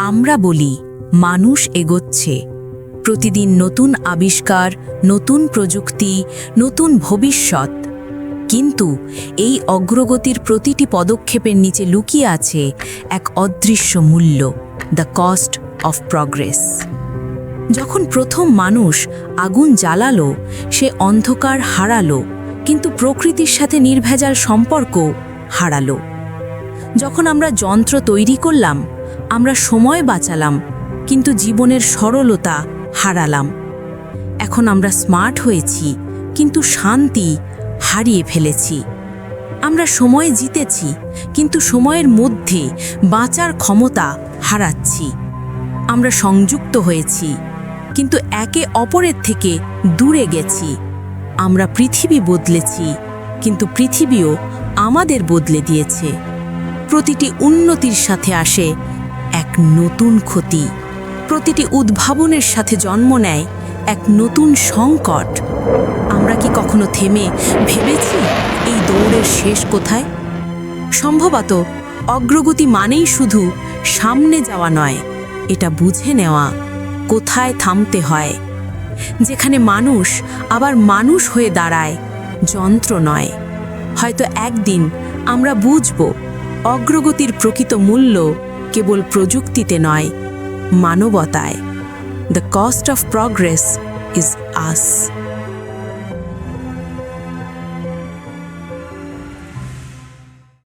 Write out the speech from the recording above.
আমরা বলি, মানুষ এগোচ্ছে। প্রতিদিন নতুন আবিষ্কার, নতুন প্রযুক্তি, নতুন ভবিষ্যৎ। কিন্তু এই অগ্রগতির প্রতিটি পদক্ষেপের নিচে লুকিয়ে আছে এক অদৃশ্য মূল্য দ্য কস্ট অফ প্রগ্রেস যখন প্রথম মানুষ আগুন জ্বালালো, সে অন্ধকার হারালো, কিন্তু প্রকৃতির সাথে নির্ভেজাল সম্পর্ক হারালো। যখন আমরা যন্ত্র তৈরি করলাম আমরা সময় বাঁচালাম, কিন্তু জীবনের সরলতা হারালাম। এখন আমরা স্মার্ট হয়েছি, কিন্তু শান্তি হারিয়ে ফেলেছি। আমরা সময় জিতেছি, কিন্তু সময়ের মধ্যে বাঁচার ক্ষমতা হারাচ্ছি। আমরা সংযুক্ত হয়েছি, কিন্তু একে অপরের থেকে দূরে গেছি। আমরা পৃথিবী বদলেছি, কিন্তু পৃথিবীও আমাদের বদলে দিয়েছে। প্রতিটি উন্নতির সাথে আসে এক নতুন ক্ষতি। প্রতিটি উদ্ভাবনের সাথে জন্ম নেয় এক নতুন সংকট। আমরা কি কখনো থেমে ভেবেছি এই দৌড়ের শেষ কোথায়? সম্ভবত অগ্রগতি মানেই শুধু সামনে যাওয়া নয়, এটা বুঝে নেওয়া কোথায় থামতে হয়। যেখানে মানুষ আবার মানুষ হয়ে দাঁড়ায়, যন্ত্র নয়। হয়তো একদিন আমরা বুঝব অগ্রগতির প্রকৃত মূল্য কেবল প্রযুক্তিতে নয় মানবতায়। The cost of progress is us